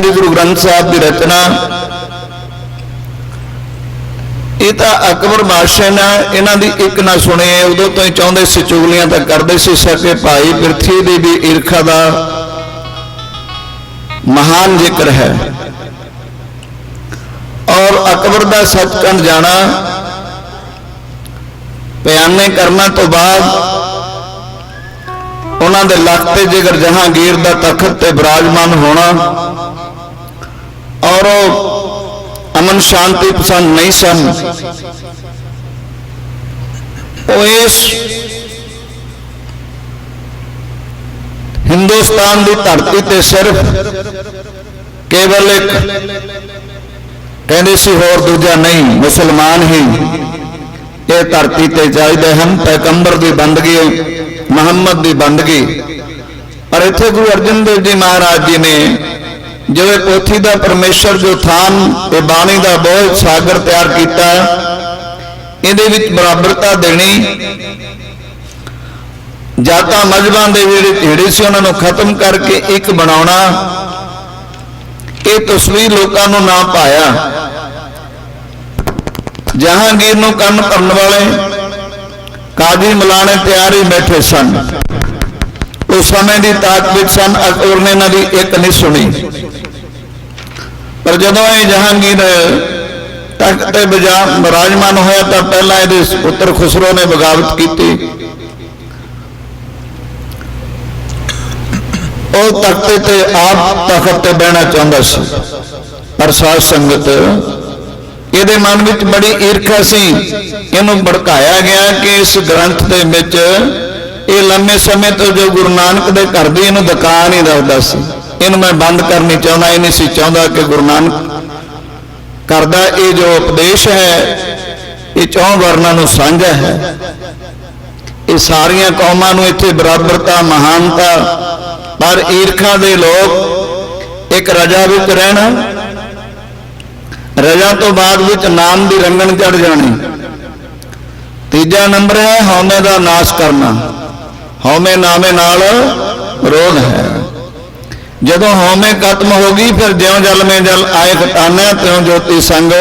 ਸ੍ਰੀ ਗੁਰੂ ਗ੍ਰੰਥ ਸਾਹਿਬ ਦੀ ਰਚਨਾ। ਇਹ ਤਾਂ ਅਕਬਰ ਬਾਦਸ਼ਾਹ ਨੇ ਇਹਨਾਂ ਦੀ ਇੱਕ ਨਾ ਸੁਣੇ ਉਦੋਂ ਤੋਂ ਹੀ ਚਾਹੁੰਦੇ ਸੀ ਚੁਗਲੀਆਂ ਤਾਂ ਕਰਦੇ ਸੀ ਸਕੇ ਭਾਈ ਪ੍ਰਿਥਵੀ ਦੀ ਵੀ ਈਰਖਾ ਦਾ ਮਹਾਨ ਜ਼ਿਕਰ ਹੈ। ਔਰ ਅਕਬਰ ਦਾ ਸੱਚਖੰਡ ਜਾਣਾ ਬਿਆਨੇ ਕਰਨਾ ਤੋਂ ਬਾਅਦ ਉਹਨਾਂ ਦੇ ਲੱਕ ਤੇ ਜਿਗਰ ਜਹਾਂਗੀਰ ਦਾ ਤਖਤ ਤੇ ਬਿਰਾਜਮਾਨ ਹੋਣਾ ਔਰ ਉਹ ਅਮਨ ਸ਼ਾਂਤੀ ਪਸੰਦ ਨਹੀਂ ਸਨ। ਉਹ ਇਸ ਹਿੰਦੁਸਤਾਨ ਦੀ ਧਰਤੀ ਤੇ ਸਿਰਫ ਕੇਵਲ ਇੱਕ ਕਹਿੰਦੇ ਸੀ, ਹੋਰ ਦੂਜਾ ਨਹੀਂ, ਮੁਸਲਮਾਨ ਹੀ ਇਹ ਧਰਤੀ ਤੇ ਚਾਹੀਦੇ ਹਨ। ਪੈਗੰਬਰ ਦੀ ਬੰਦਗੀ, ਮੁਹੰਮਦ ਦੀ ਬੰਦਗੀ। ਪਰ ਇੱਥੇ ਗੁਰੂ ਅਰਜਨ ਦੇਵ ਜੀ ਮਹਾਰਾਜ ਜੀ ਨੇ ਜਿਵੇਂ ਪੋਥੀ ਦਾ ਪਰਮੇਸ਼ਰ ਜੋ ਥਾਨ ਤੇ ਬਾਣੀ ਦਾ ਬਹੁਤ ਸਾਗਰ ਤਿਆਰ ਕੀਤਾ ਇਹਦੇ ਵਿੱਚ ਬਰਾਬਰਤਾ ਦੇਣੀ, ਜਾਤਾਂ ਮਜ਼ਬਾਂ ਦੇ ਜਿਹੜੇ ਢੇੜੇ ਸੀ ਉਹਨਾਂ ਨੂੰ ਖਤਮ ਕਰਕੇ ਇੱਕ ਬਣਾਉਣਾ, ਇਹ ਤਸਵੀਰ ਲੋਕਾਂ ਨੂੰ ਨਾ ਪਾਇਆ। ਜਹਾਂਗੀਰ ਨੂੰ ਕੰਨ ਭਰਨ ਵਾਲੇ ਕਾਜੀ ਮਲਾਣੇ ਤਿਆਰ ਹੀ ਬੈਠੇ ਸਨ। ਉਹ ਸਮੇਂ ਦੀ ਤਾਕ ਵਿੱਚ ਸਨ ਅਕਬਰ ਨੇ ਇਹਨਾਂ ਦੀ ਇੱਕ ਨਹੀਂ ਸੁਣੀ। ਪਰ ਜਦੋਂ ਇਹ ਜਹਾਂਗੀਰ ਤਖਤ ਤੇ ਬਜਾ ਬਿਰਾਜਮਾਨ ਹੋਇਆ ਤਾਂ ਪਹਿਲਾਂ ਇਹਦੇ ਪੁੱਤਰ ਖੁਸਰੋ ਨੇ ਬਗਾਵਤ ਕੀਤੀ। ਉਹ ਤਖਤੇ ਤੇ ਆਪ ਤਖਤ ਤੇ ਬਹਿਣਾ ਚਾਹੁੰਦਾ ਸੀ। ਪਰ ਸਾਧ ਸੰਗਤ ਇਹਦੇ ਮਨ ਵਿੱਚ ਬੜੀ ਈਰਖਾ ਸੀ। ਇਹਨੂੰ ਭੜਕਾਇਆ ਗਿਆ ਕਿ ਇਸ ਗ੍ਰੰਥ ਦੇ ਵਿੱਚ ਇਹ ਲੰਮੇ ਸਮੇਂ ਤੋਂ ਜੋ ਗੁਰੂ ਨਾਨਕ ਦੇ ਘਰ ਦੀ ਇਹਨੂੰ ਦੁਕਾਨ ਹੀ ਦੱਸਦਾ ਸੀ, ਇਹਨੂੰ ਮੈਂ ਬੰਦ ਕਰਨੀ ਚਾਹੁੰਦਾ, ਇਹ ਨਹੀਂ ਸੀ ਚਾਹੁੰਦਾ ਕਿ ਗੁਰੂ ਨਾਨਕ ਕਰਦਾ। ਇਹ ਜੋ ਉਪਦੇਸ਼ ਹੈ, ਇਹ ਚੌਂ ਵਰਨਾਂ ਨੂੰ ਸਾਂਝਾ ਹੈ। ਇਹ ਸਾਰੀਆਂ ਕੌਮਾਂ ਨੂੰ ਇੱਥੇ ਬਰਾਬਰਤਾ, ਮਹਾਨਤਾ, ਪਰ ਈਰਖਾ ਦੇ ਲੋਕ ਇੱਕ ਰਜਾ ਵਿੱਚ ਰਹਿਣਾ, ਰਜਾ ਤੋਂ ਬਾਅਦ ਵਿੱਚ ਨਾਮ ਦੀ ਰੰਗਣ ਚੜ ਜਾਣੀ। ਤੀਜਾ ਨੰਬਰ ਹੈ, ਹਉਮੈ ਦਾ ਨਾਸ਼ ਕਰਨਾ। ਹਉਮੈ ਨਾਮੇ ਨਾਲ ਵਿਰੋਧ ਹੈ। ਜਦੋਂ ਹਉਮੈ ਖਤਮ ਹੋ ਗਈ ਫਿਰ ਜਿਉਂ ਜਲ ਮੇ ਜਲ ਆਏ ਖਟਾਨਾ ਤਿਉਂ ਜੋਤੀ ਸੰਗ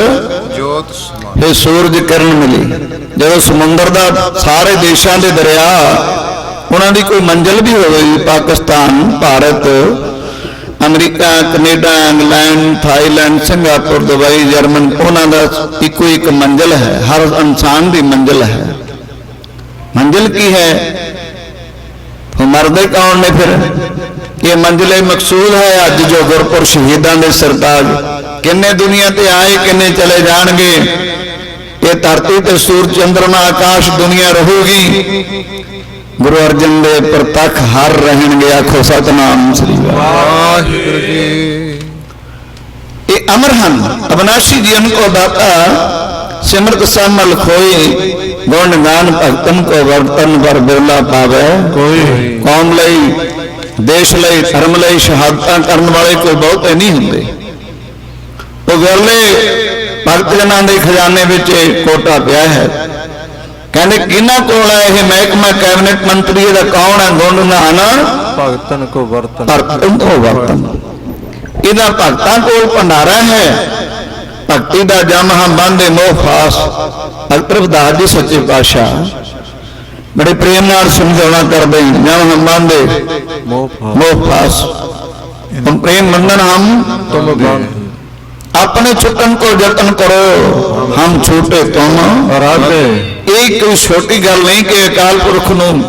ਜੋਤ ਸਮਾਨ ਫਿਰ ਸੂਰਜ ਕਿਰਨ ਮਿਲੀ। ਜਦੋਂ ਸਮੁੰਦਰ ਦਾ ਸਾਰੇ ਦੇਸ਼ਾਂ ਦੇ ਦਰਿਆ ਉਹਨਾਂ ਦੀ ਕੋਈ ਮੰਜ਼ਲ ਵੀ ਹੋਵੇ Pakistan Bharat America Canada England Thailand Singapore Dubai German ਉਹਨਾਂ ਦਾ ਇੱਕੋ ਇੱਕ ਮੰਜ਼ਲ ਹੈ। ਹਰ ਇਨਸਾਨ ਦੀ ਮੰਜ਼ਲ ਹੈ। ਮੰਜ਼ਲ ਕੀ ਹੈ? ਉਹ ਮਰਦੇ ਕੌਣ ਨੇ ਫਿਰ? ਇਹ ਮੰਜ਼ਲੇ ਮਕਸੂਦ ਹੈ ਅੱਜ ਜੋ ਗੁਰਪੁਰ ਸ਼ਹੀਦਾਂ ਦੇ ਸਰਤਾਜ। ਕਿੰਨੇ ਦੁਨੀਆ ਤੇ ਆਏ ਕਿੰਨੇ ਚਲੇ ਜਾਣਗੇ? ਇਹ ਧਰਤੀ ਤੇ ਸੂਰਜ ਚੰਦਰਮਾ ਆਕਾਸ਼ ਦੁਨੀਆ ਰਹੂਗੀ। ਗੁਰੂ ਅਰਜਨ ਦੇ ਪ੍ਰਤੱਖ ਹਰ ਰਹਿਣਗੇ ਆਖੋ ਸਤਨਾਮ ਸ੍ਰੀ ਵਾਹਿਗੁਰੂ ਵਾਹਿਗੁਰੂ ਜੀ। ਇਹ ਅਮਰ ਹਨ। ਅਬਨਾਸ਼ੀ ਜੀਵਨ ਕੋ ਦਾਤਾ ਸਿਮਰਤ ਸਮਲ ਖੋਈ ਗੁਣ ਗਾਨ ਭਗਤਨ ਕੋ ਵਰਤਨ ਵਰ ਬੋਲਾ ਪਾਵੇ। ਕੋਈ ਕੌਮ ਲਈ ਦੇਸ਼ ਲਈ ਧਰਮ ਲਈ ਸ਼ਹਾਦਤਾਂ ਕਰਨ ਵਾਲੇ ਕੋਈ ਬਹੁਤੇ ਨਹੀਂ ਹੁੰਦੇ। ਉਹ ਵਿਰਲੇ ਭਗਤ ਜਨਾਂ ਦੇ ਖਜ਼ਾਨੇ ਵਿੱਚ ਕੋਟਾ ਪਿਆ ਹੈ। ਕਹਿੰਦੇ ਕਿਹਨਾਂ ਕੋਲ ਹੈ ਇਹ ਮਹਿਕਮਾ ਕੈਬਨਿਟ ਮੰਤਰੀ? ਇਹਦਾ ਕੌਣ ਹੈ? ਗੁਣ ਨਾਨਾ ਭਗਤਨ ਕੋ ਵਰਤਨ। ਭਗਤਨ ਕੋ ਵਰਤਨ। ਇਹਦਾ ਭਗਤਾਂ ਕੋਲ ਭੰਡਾਰਾ ਹੈ। ਭਗਤੀ ਦਾ ਜਮ ਹਾਂ ਬੰਦੇ ਮੋਹ ਖਾਸ। ਅਕਬਰ ਦਾਸ ਜੀ ਸੱਚੇ ਪਾਤਸ਼ਾਹ। ਬੜੇ ਪ੍ਰੇਮ ਨਾਲ ਸਮਝਾਉਣਾ ਕਰਦੇ ਜਮ ਹਾਂ ਬੰਦੇ ਮੋਹ ਖਾਸ। ਹਮ ਪ੍ਰੇਮ ਮੰਨਨ ਹਮ ਤੁਮ ਬਾਨ ਆਪਣੇ ਛੁਟਨ ਕੋ ਯਤਨ ਕਰੋ। ਹਮ ਛੂਟੇ ਤੁਮ। ਰਾਧੇ। ਇਹ ਕੋਈ ਛੋਟੀ ਗੱਲ ਨਹੀਂ ਕਿ ਅਕਾਲ ਪੁਰਖ ਨੂੰ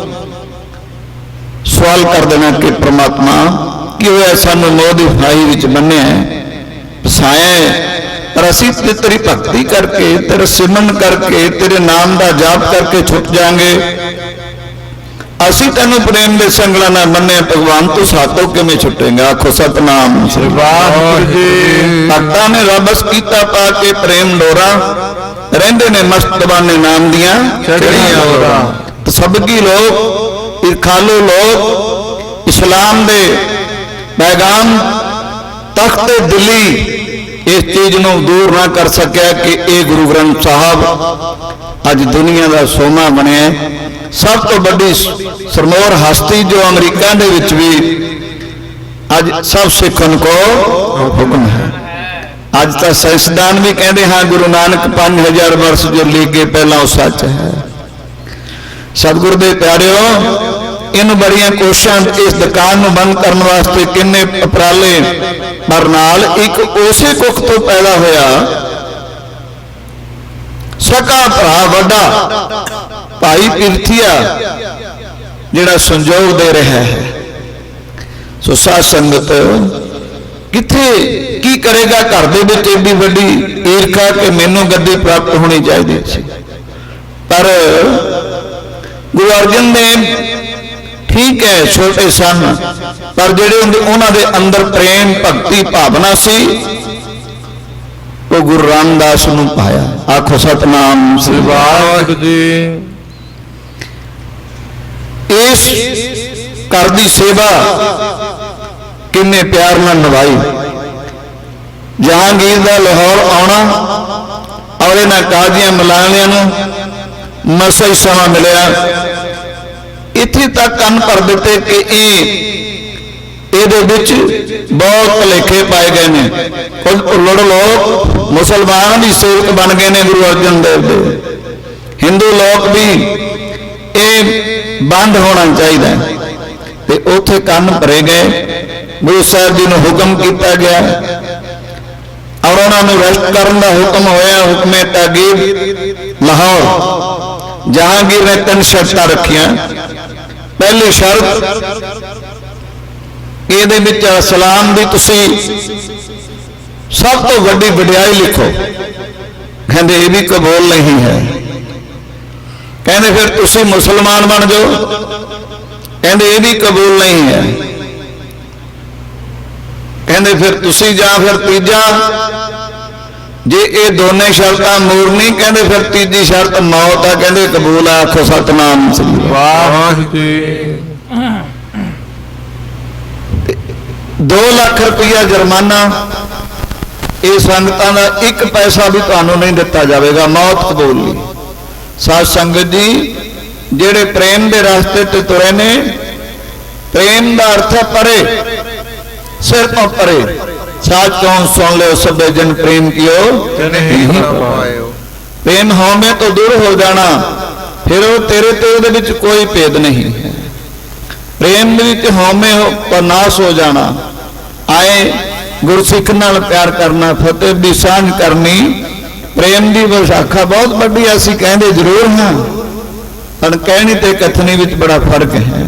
ਸਵਾਲ ਕਰ ਦੇਣਾ ਕਿ ਪ੍ਰਮਾਤਮਾ ਕਿ ਹੋਇਆ ਸਾਨੂੰ ਮੋਹ ਦੀ ਫਾਈ ਵਿੱਚ ਬੰਨਿਆ ਫਸਾਇਆ ਪਰ ਅਸੀਂ ਤੇ ਤੇਰੀ ਭਗਤੀ ਕਰਕੇ ਤੇਰਾ ਸਿਮਰਨ ਕਰਕੇ ਤੇਰੇ ਨਾਮ ਦਾ ਜਾਪ ਕਰਕੇ ਛੁੱਟ ਜਾਾਂਗੇ। ਅਸੀਂ ਤੈਨੂੰ ਪ੍ਰੇਮ ਦੇ ਸੰਗਲਾਂ ਨਾਲ ਮੰਨੇ ਭਗਵਾਨ ਤੂੰ ਸਾਤੋਂ ਕਿਵੇਂ ਛੁੱਟੇਗਾ? ਆਖੋ ਸਤਨਾਮ। ਸ੍ਰੀ ਵਾਹਿਗੁਰੂ ਜੀ। ਭਗਤਾਂ ਨੇ ਰਬਸ ਕੀਤਾ ਪਾ ਕੇ ਪ੍ਰੇਮ ਡੋਰਾ ਰਹਿੰਦੇ ਨੇ ਮਸਤ ਬਾਨੇ ਨਾਮ ਦੀਆਂ। ਚੜ੍ਹੀਆਂ ਹੋਰਾਂ। ਸਬਕੀ ਲੋਕ ਇਰਖਾਲੂ ਲੋਕ ਇਸਲਾਮ ਦੇ ਪੈਗਾਮ ਤਖਤ ਦਿੱਲੀ ਇਸ ਚੀਜ਼ ਨੂੰ ਦੂਰ ਨਾ ਕਰ ਸਕਿਆ ਕਿ ਇਹ ਗੁਰੂ ਗ੍ਰੰਥ ਸਾਹਿਬ ਅੱਜ ਦੁਨੀਆ ਦਾ ਸੋਨਾ ਬਣਿਆ ਸਭ ਤੋਂ ਵੱਡੀ ਸਰਮੋਰ ਹਸਤੀ ਜੋ ਅਮਰੀਕਾ ਦੇ ਵਿੱਚ ਵੀ ਅੱਜ ਸਭ ਸਿੱਖਣ ਕੋ ਹੁਕਮ ਹੈ। ਅੱਜ ਤਾਂ ਸਾਇੰਸਦਾਨ ਵੀ ਕਹਿੰਦੇ ਹਾਂ, ਗੁਰੂ ਨਾਨਕ 5000 ਵਰਸ ਜੋ ਲਿਖੇ ਪਹਿਲਾਂ ਉਹ ਸੱਚ ਹੈ। ਸਤਿਗੁਰ ਦੇ ਪਿਆਰਿਓ ਇਹਨੂੰ ਬੜੀਆਂ ਕੋਸ਼ਿਸ਼ਾਂ ਇਸ ਦੁਕਾਨ ਨੂੰ ਬੰਦ ਕਰਨ ਵਾਸਤੇ ਕਿੰਨੇ ਉਪਰਾਲੇ ਪਰ ਨਾਲ ਇੱਕ ਉਸੇ ਕੁੱਖ ਤੋਂ ਪੈਦਾ ਹੋਇਆ। ਸਕਾ ਭਰਾ ਵੱਡਾ ਭਾਈ ਪਿਰਥੀਆ, ਜਿਹੜਾ ਸੰਜੋਗ ਦੇ ਰਿਹਾ ਹੈ। ਸੋ ਸਾਧ ਸੰਗਤ, ਕਿੱਥੇ, ਕੀ ਕਰੇਗਾ ਘਰ ਦੇ ਵਿੱਚ ਏਡੀ ਵੱਡੀ ਈਰਖਾ ਕਿ ਮੈਨੂੰ ਗੱਦੀ ਪ੍ਰਾਪਤ ਹੋਣੀ ਚਾਹੀਦੀ ਸੀ। ਪਰ ਗੁਰੂ ਅਰਜਨ ਦੇਵ ਠੀਕ ਹੈ, ਛੋਟੇ ਸਨ, ਪਰ ਜਿਹੜੇ ਉਹਨਾਂ ਦੇ ਅੰਦਰ ਪ੍ਰੇਮ, ਭਗਤੀ, ਭਾਵਨਾ ਸੀ, ਉਹ ਗੁਰੂ ਰਾਮਦਾਸ ਨੂੰ ਪਾਇਆ। ਆਖੋ, ਸਤਨਾਮ ਸ੍ਰੀ ਵਾਹਿਗੁਰੂ ਜੀ। ਇਸ ਘਰ ਦੀ ਸੇਵਾ ਕਿੰਨੇ ਪਿਆਰ ਨਾਲ ਨਿਭਾਈ। ਜਹਾਂਗੀਰ ਦਾ ਲਾਹੌਰ ਆਉਣਾ, ਔਰ ਇਹਨਾਂ ਕਾਜ਼ੀਆਂ ਮਲਾਣਿਆਂ ਨੂੰ ਮਸਾ ਹੀ ਸਮਾਂ ਮਿਲਿਆ। ਇੱਥੇ ਤੱਕ ਕੰਨ ਭਰ ਦਿੱਤੇ ਕਿ ਇਹ, ਇਹਦੇ ਵਿੱਚ ਬਹੁਤ ਭਲੇਖੇ ਪਾਏ ਗਏ ਨੇ। ਕੁਝ ਉਲੜ ਲੋਕ ਮੁਸਲਮਾਨ ਵੀ ਸੇਵਕ ਬਣ ਗਏ ਨੇ ਗੁਰੂ ਅਰਜਨ ਦੇਵ ਦੇ। ਹਿੰਦੂ ਲੋਕ ਵੀ ਇਹ ਬੰਦ ਹੋਣਾ ਚਾਹੀਦਾ ਤੇ ਉੱਥੇ ਕੰਨ ਭਰੇ ਗਏ। ਗੁਰੂ ਸਾਹਿਬ ਜੀ ਨੂੰ ਹੁਕਮ ਕੀਤਾ ਗਿਆ। ਔਰ ਉਹਨਾਂ ਨੂੰ ਰੈਸਟ ਕਰਨ ਦਾ ਹੁਕਮ ਹੋਇਆ। ਹੁਕਮੇ ਤਾਗੀਰ ਲਾਹੌਰ। ਜਹਾਂਗੀਰ ਨੇ ਤਿੰਨ ਸ਼ਰਤਾਂ ਰੱਖੀਆਂ। ਪਹਿਲੀ ਸ਼ਰਤ, ਇਹਦੇ ਵਿੱਚ ਸਲਾਮ ਦੀ ਤੁਸੀਂ ਸਭ ਤੋਂ ਵੱਡੀ ਵਡਿਆਈ ਲਿਖੋ। ਕਹਿੰਦੇ, ਇਹ ਵੀ ਕਬੂਲ ਨਹੀਂ ਹੈ। ਕਹਿੰਦੇ, ਫਿਰ ਤੁਸੀਂ ਮੁਸਲਮਾਨ ਬਣ ਜਾਓ। ਕਹਿੰਦੇ, ਇਹ ਵੀ ਕਬੂਲ ਨਹੀਂ ਹੈ। ਕਹਿੰਦੇ, ਫਿਰ ਤੁਸੀਂ ਜਾਂ ਫਿਰ ਤੀਜਾ ਜੇ ਇਹ ਦੋਨੇ ਸ਼ਰਤਾਂ ਮੂਰ ਨਹੀਂ ਕਹਿੰਦੇ ਫਿਰ ਤੀਜੀ ਸ਼ਰਤ ਮੌਤ ਆ ਕਹਿੰਦੇ ਕਬੂਲ ਆ ਆਖੋ ਸਤਨਾਮ ਸ੍ਰੀ ਵਾਹਿਗੁਰੂ। ਜੀ 2 ਲੱਖ ਰੁਪਇਆ ਜੁਰਮਾਨਾ ਇਹ ਸੰਗਤਾਂ ਦਾ ਇੱਕ ਪੈਸਾ ਵੀ ਤੁਹਾਨੂੰ ਨਹੀਂ ਦਿੱਤਾ ਜਾਵੇਗਾ ਮੌਤ ਕਬੂਲ ਨਹੀਂ ਸਾਧ ਸੰਗਤ ਜੀ ਜਿਹੜੇ ਪ੍ਰੇਮ ਦੇ ਰਸਤੇ ਤੇ ਤੁਰੇ ਨੇ ਪ੍ਰੇਮ ਦਾ ਅਰਥ ਹੈ ਪਰੇ ਸਿਰ ਤੋਂ ਪਰੇ ਸਾਚ ਕੌਣ ਸੁਣ ਲਿਓ, ਸਭੇ ਜਨ ਪ੍ਰੇਮ ਕੀਓ। ਤੇ ਨਹੀਂ ਪਾਇਓ ਪ੍ਰੇਮ ਹਉਮੈ ਤੋਂ ਦੂਰ ਹੋ ਜਾਣਾ, ਫਿਰ ਉਹ ਉਹਦੇ ਵਿੱਚ ਕੋਈ ਭੇਦ ਨਹੀਂ। ਹੈ ਦੇ ਵਿੱਚ ਹਉਮੈ ਹੋ ਹੋ ਜਾਣਾ। ਆਏ ਗੁਰਸਿੱਖ ਨਾਲ ਪਿਆਰ ਕਰਨਾ, ਫਤਿਹ ਦੀ ਸਾਂਝ ਕਰਨੀ, ਪ੍ਰੇਮ ਦੀ ਵਿਸ਼ਾਖਾ ਬਹੁਤ ਵੱਡੀ, ਅਸੀਂ ਕਹਿੰਦੇ ਜ਼ਰੂਰ ਹਾਂ। ਪਰ ਕਹਿਣੀ ਤੇ ਕਥਨੀ ਵਿੱਚ ਬੜਾ ਫ਼ਰਕ ਹੈ।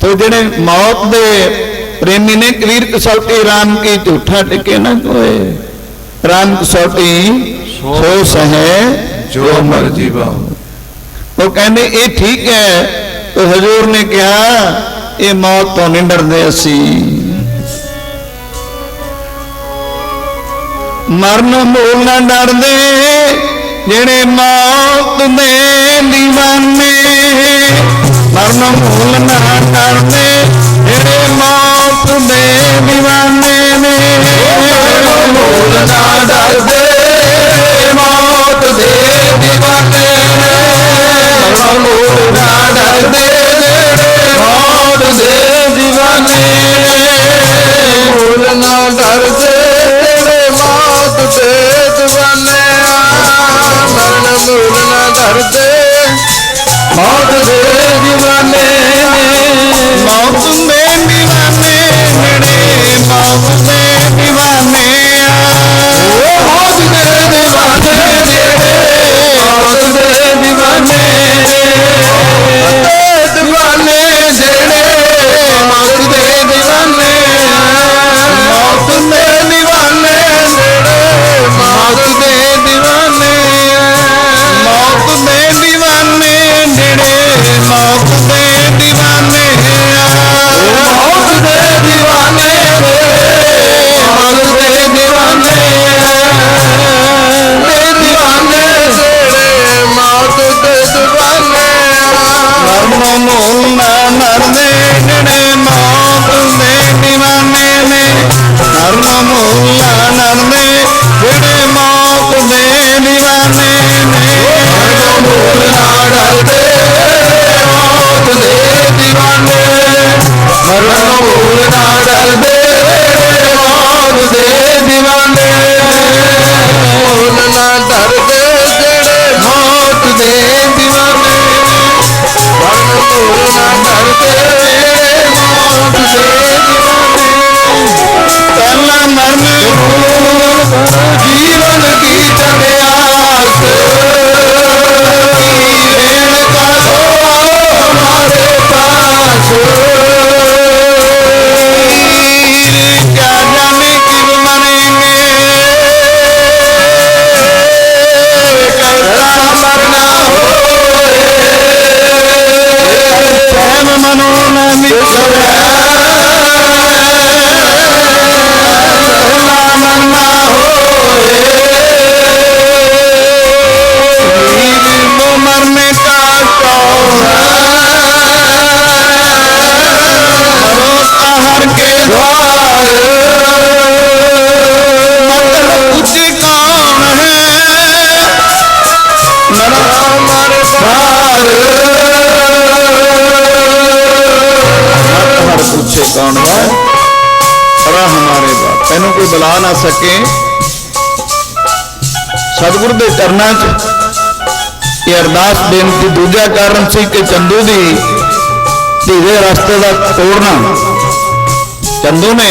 ਤੇ ਜਿਹੜੇ ਮੌਤ ਦੇ ਪ੍ਰੇਮੀ ਨੇ ਕਬੀਰ ਕਸੌਟੀ ਰਾਮ ਕੀ ਝੂਠਾ ਟਿਕੇ ਨਾ ਕੋਏ ਰਾਮ ਕਸੌਟੀ ਸੋ ਸਹੈ ਜੋ ਮਰਜ਼ੀ ਬਾਹੂ ਉਹ ਕਹਿੰਦੇ ਇਹ ਠੀਕ ਹੈ ਤੇ ਹਜ਼ੂਰ ਨੇ ਕਿਹਾ ਇਹ ਮੌਤ ਤੋਂ ਨਹੀਂ ਡਰਦੇ ਅਸੀਂ ਮਰਨ ਮੂਲ ਨਾ ਡਰਦੇ ਜਿਹੜੇ ਮੌਤ ਦੇ دیਵਾਨੇ ਮਰਨ ਮੂਲ ਨਾ ਡਰਦੇ ਜਿਹੜੇ ਨਾ ਸਕੇ। ਸਤਿਗੁਰ ਦੇ ਚਰਨਾਂ 'ਚ ਇਹ ਅਰਦਾਸ ਬੇਨਤੀ ਦੂਜਾ ਕਾਰਨ ਸੀ ਕਿ ਚੰਦੂ ਦੀ ਧੀਰੇ ਰਸਤੇ ਦਾ ਤੋੜਨਾ। ਚੰਦੂ ਨੇ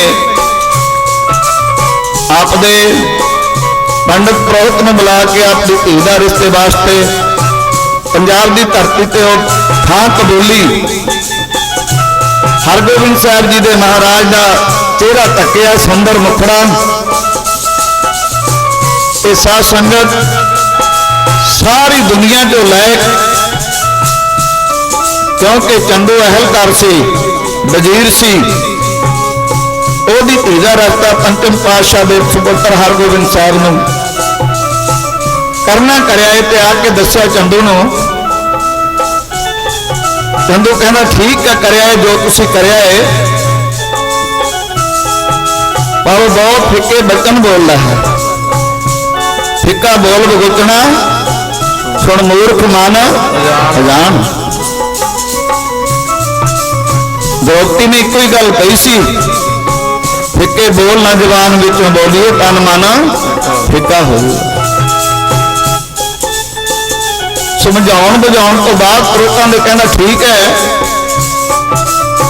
ਆਪ ਪੰਡਤ ਪ੍ਰੋਹਤ ਨੂੰ ਬੁਲਾ ਕੇ ਆਪਦੀ ਧੀ ਦਾ ਰਿਸ਼ਤੇ ਵਾਸਤੇ ਪੰਜਾਬ ਦੀ ਧਰਤੀ ਤੇ ਉਹ ਥਾਂ ਕਬੂਲੀ। ਹਰਗੋਬਿੰਦ ਸਾਹਿਬ ਜੀ ਦੇ ਮਹਾਰਾਜ ਦਾ ਚਿਹਰਾ ਤੱਕਿਆ ਸੁੰਦਰ ਮੁਖੜਾ। ਇਹ ਸਾਧ ਸੰਗਤ ਸਾਰੀ ਦੁਨੀਆ ਚੋਂ ਲੈ ਕਿਉਂਕਿ ਚੰਦੂ ਅਹਿਲਕਾਰ ਸੀ, ਵਜ਼ੀਰ ਸੀ, ਉਹਦੀ ਧੀ ਦਾ ਰਸਤਾ ਪੰਚਮ ਪਾਤਸ਼ਾਹ ਦੇ ਸੁਪੁੱਤਰ ਹਰਗੋਬਿੰਦ ਸਾਹਿਬ ਨੂੰ। ਕਰਨਾ ਕਰਿਆ ਇਹ ਤੇ ਆ ਕੇ ਦੱਸਿਆ ਚੰਦੂ ਨੂੰ, ਚੰਦੂ ਕਹਿੰਦਾ, ਠੀਕ ਹੈ, ਕਰਿਆ ਹੈ ਜੋ ਤੁਸੀਂ ਕਰਿਆ ਹੈ ਪਰ ਉਹ ਬਹੁਤ ਫਿੱਕੇ ਬਚਨ ਬੋਲਦਾ ਹੈ। ਫਿੱਕਾ ਬੋਲ ਬਗੁਚਣਾ ਸੁਣ ਮੂਰਖ ਮਨ, ਅਜਾਨ। ਦ੍ਰੋਪਦੀ ਨੇ ਇੱਕੋ ਹੀ ਗੱਲ ਕਹੀ ਸੀ, ਫਿੱਕੇ ਬੋਲ ਨਾ ਜ਼ਬਾਨ ਵਿੱਚੋਂ ਬੋਲੀਏ, ਤਨ ਮਨ ਫਿੱਕਾ ਹੋ ਜਾਊਗਾ ਸਮਝਾਉਣ ਬੁਝਾਉਣ ਤੋਂ ਬਾਅਦ ਲੋਕਾਂ ਦੇ ਕਹਿੰਦਾ, ਠੀਕ ਹੈ,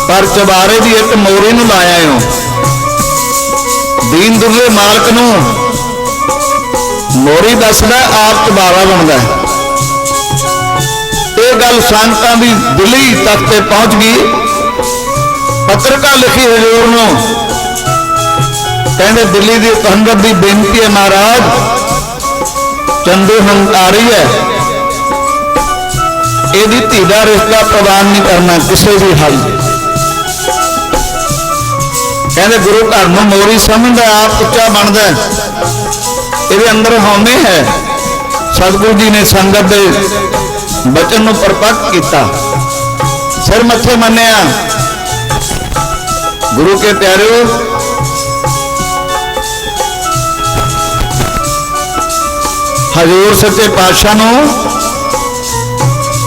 ਪਰ ਚਬਾਰੇ ਦੀ ਇੱਕ ਮੋਰੀ ਨੂੰ ਲਾਇਆ ਓ। ਦੀਨ ਦੁਰਲੇ ਮਾਲਕ ਨੂੰ ਮੋਰੀ ਦੱਸਦਾ ਆਪ ਚਬਾਰਾ ਬਣਦਾ ਇਹ ਗੱਲ ਸੰਤਾਂ ਦੀ ਦਿੱਲੀ ਤੱਕ ਤੇ ਪਹੁੰਚ ਗਈ। ਪੱਤਰਕਾ ਲਿਖੀ ਹਜ਼ੂਰ ਨੂੰ। ਕਹਿੰਦੇ, ਦਿੱਲੀ ਦੀ ਪੰਡਤ ਦੀ ਬੇਨਤੀ ਹੈ ਮਹਾਰਾਜ। ਚੰਦੂ ਹੰਕਾਰੀ ਹੈ। ਇਹਦੀ ਧੀ ਦਾ ਰਿਸ਼ਤਾ ਪ੍ਰਦਾਨ ਨਹੀਂ ਕਰਨਾ, ਕਿਸੇ ਵੀ ਹਾਲ ਕਹਿੰਦੇ ਗੁਰੂ ਘਰ ਨੂੰ ਮੋਰੀ ਸਮਝਦਾ ਆਪ ਉੱਚਾ ਬਣਦਾ ਇਹਦੇ ਅੰਦਰ ਹਉਮੈ ਹੈ। ਸਤਿਗੁਰੂ ਜੀ ਨੇ ਸੰਗਤ ਦੇ ਬਚਨ ਨੂੰ ਪਰਪੱਕ ਕੀਤਾ। ਸਿਰ ਮੱਥੇ ਮੰਨਿਆ। ਗੁਰੂ ਕੇ ਪਿਆਰਿਓ, ਹਜ਼ੂਰ ਸੱਚੇ ਪਾਤਸ਼ਾਹ ਨੂੰ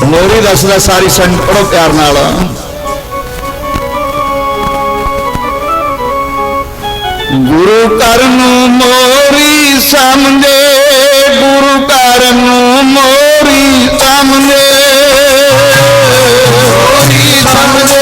ਮੋਰੀ ਦੱਸਦਾ ਸਾਰੀ ਸੰਗਤ ਪੜੋ ਪਿਆਰ ਨਾਲ। ਗੁਰੂ ਘਰ ਨੂੰ ਮੋਰੀ ਸਮਝੇ ਗੁਰੂ ਘਰ ਨੂੰ ਮੋਰੀ ਸਮਝੇ। ਮੋਰੀ ਸਮਝੇ।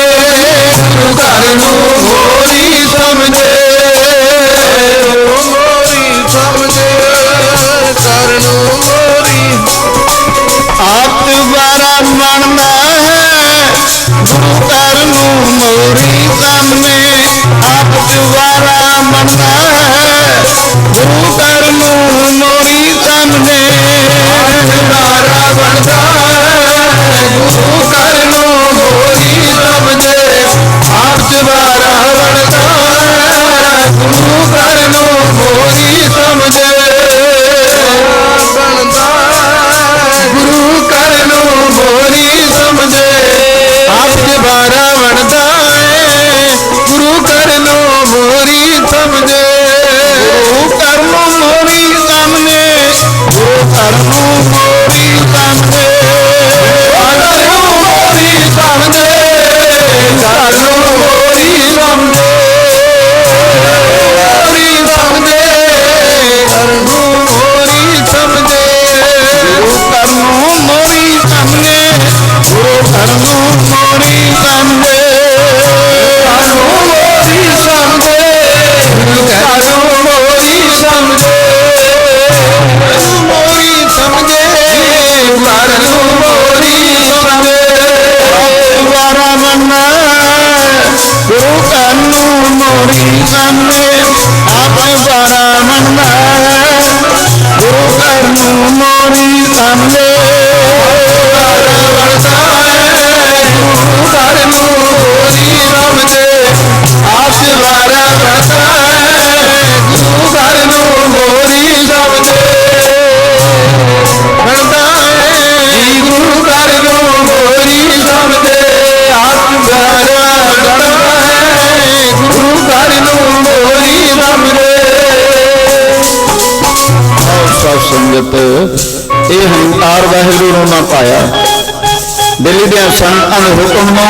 ਸੰਤਾਂ ਦੇ ਹੁਕਮ ਨੂੰ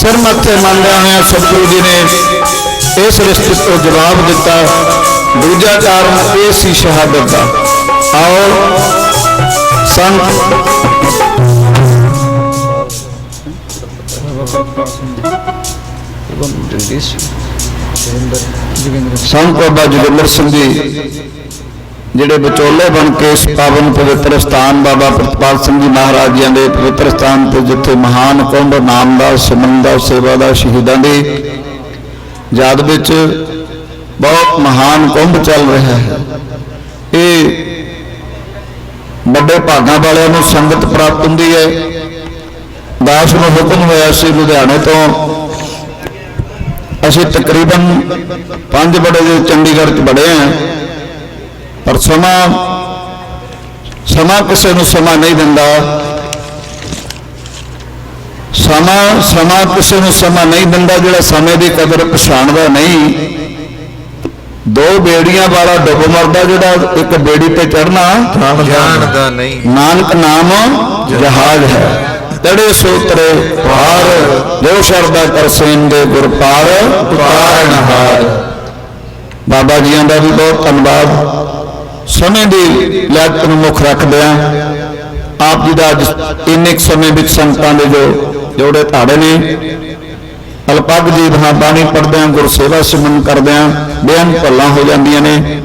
ਸਿਰ ਮੱਥੇ ਮੰਨਦਿਆਂ ਹੋਇਆਂ ਸਤਿਗੁਰੂ ਜੀ ਨੇ ਇਸ ਰਿਸ਼ਤੇ ਤੋਂ ਜਵਾਬ ਦਿੱਤਾ। ਦੂਜਾ ਕਾਰਨ ਇਹ ਸੀ ਸ਼ਹਾਦਤ ਦਾ। ਆਓ, ਸੰਤ। ਸੰਤ ਬਾਬਾ ਜੋਗਿੰਦਰ ਸਿੰਘ ਜੀ। ਜਿਹੜੇ ਵਿਚੋਲੇ ਬਣ ਕੇ ਇਸ ਪਾਵਨ ਪਵਿੱਤਰ ਸਥਾਨ ਬਾਬਾ ਪ੍ਰਤਪਾਲ ਸਿੰਘ ਜੀ ਮਹਾਰਾਜ ਜੀ ਦੇ ਪਵਿੱਤਰ ਸਥਾਨ ਤੇ ਜਿੱਥੇ ਮਹਾਨ ਕੁੰਭ ਨਾਮ ਦਾ ਸਿਮਰਨ ਦਾ ਸੇਵਾ ਦਾ ਸ਼ਹੀਦਾਂ ਦੀ ਯਾਦ ਵਿੱਚ ਬਹੁਤ ਮਹਾਨ ਕੁੰਭ ਚੱਲ ਰਿਹਾ ਹੈ। ਇਹ ਵੱਡੇ ਭਾਗਾਂ ਵਾਲਿਆਂ ਨੂੰ ਸੰਗਤ ਪ੍ਰਾਪਤ ਹੁੰਦੀ ਹੈ। ਦਾਸ ਨੂੰ ਹੁਕਮ ਹੋਇਆ ਸੀ ਲੁਧਿਆਣੇ ਤੋਂ, ਅਸੀਂ ਤਕਰੀਬਨ ਪੰਜ ਬੜੇ ਚੰਡੀਗੜ੍ਹ ਚ ਬੜੇ ਆ ਪਰ ਸਮਾਂ ਸਮਾਂ ਕਿਸੇ ਨੂੰ ਸਮਾਂ ਨਹੀਂ ਦਿੰਦਾ। ਸਮਾਂ ਸਮਾਂ ਕਿਸੇ ਨੂੰ ਸਮਾਂ ਨਹੀਂ ਦਿੰਦਾ ਜਿਹੜਾ ਸਮੇਂ ਦੀ ਕਦਰ ਪਛਾਣਦਾ ਨਹੀਂ। ਦੋ ਬੇੜੀਆਂ ਵਾਲਾ ਡੁੱਬ ਮਰਦਾ ਜਿਹੜਾ ਇੱਕ ਬੇੜੀ ਤੇ ਚੜਨਾ ਜਾਣਦਾ। ਨਹੀਂ। ਨਾਨਕ ਨਾਮ ਜਹਾਜ਼ ਹੈ। ਤੜੇ ਸੋਤਰੇ ਪਾਰ ਜੋ ਸ਼ਰਦਾ ਕਰਸੇਨ ਦੇ ਗੁਰ ਪਾਰ ਉਤਾਰਨ ਹਾਰ। ਬਾਬਾ ਜੀਆਂ ਦਾ ਵੀ ਬਹੁਤ ਧੰਨਵਾਦ। ਸਮੇਂ ਦੀ ਲਿਆਕਤ ਨੂੰ ਮੁੱਖ ਰੱਖਦਿਆਂ ਆਪ ਜੀ ਦਾ ਇੰਨੇ ਸਮੇਂ ਵਿੱਚ ਸੰਗਤਾਂ ਦੇ ਜੋ ਜੋੜੇ ਧਾੜੇ ਨੇ। ਅਲਪੱਗ ਜੀ ਦਾ ਬਾਣੀ ਪੜਦਿਆਂ ਗੁਰਸੇਵਾ ਸਿਮਰਨ ਕਰਦਿਆਂ ਬੇਅੰਤ ਭੱਲਾਂ ਹੋ ਜਾਂਦੀਆਂ ਨੇ।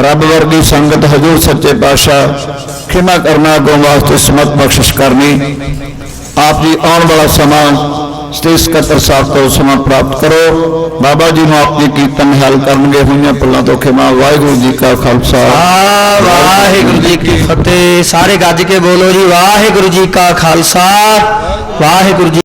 ਰੱਬ ਵਰਗੀ ਸੰਗਤ ਹਜੂਰ ਸੱਚੇ ਪਾਤਸ਼ਾਹ ਖਿਮਾ ਕਰਨਾ ਅੱਗੋਂ ਵਾਸਤੇ ਸਮਤ ਬਖਸ਼ਿਸ਼ ਕਰਨੀ। ਆਪ ਜੀ ਆਉਣ ਵਾਲਾ ਸਮਾਂ ਸਟੇਜ ਸਕੱਤਰ ਸਾਹਿਬ ਤੋਂ ਸਮਾਂ ਪ੍ਰਾਪਤ ਕਰੋ। ਬਾਬਾ ਜੀ ਨੂੰ ਆਪਣੀ ਕੀਰਤਨ ਹਲ ਕਰਨਗੇ, ਹੋਈਆਂ ਭੁੱਲਾਂ ਤੋਂ ਖਿਮਾ। ਵਾਹਿਗੁਰੂ ਜੀ ਕਾ ਖਾਲਸਾ। ਵਾਹਿਗੁਰੂ ਜੀ ਕੀ ਫਤਿਹ। ਸਾਰੇ ਗੱਜ ਕੇ ਬੋਲੋ ਜੀ, ਵਾਹਿਗੁਰੂ ਜੀ ਕਾ ਖਾਲਸਾ। ਵਾਹਿਗੁਰੂ ਜੀ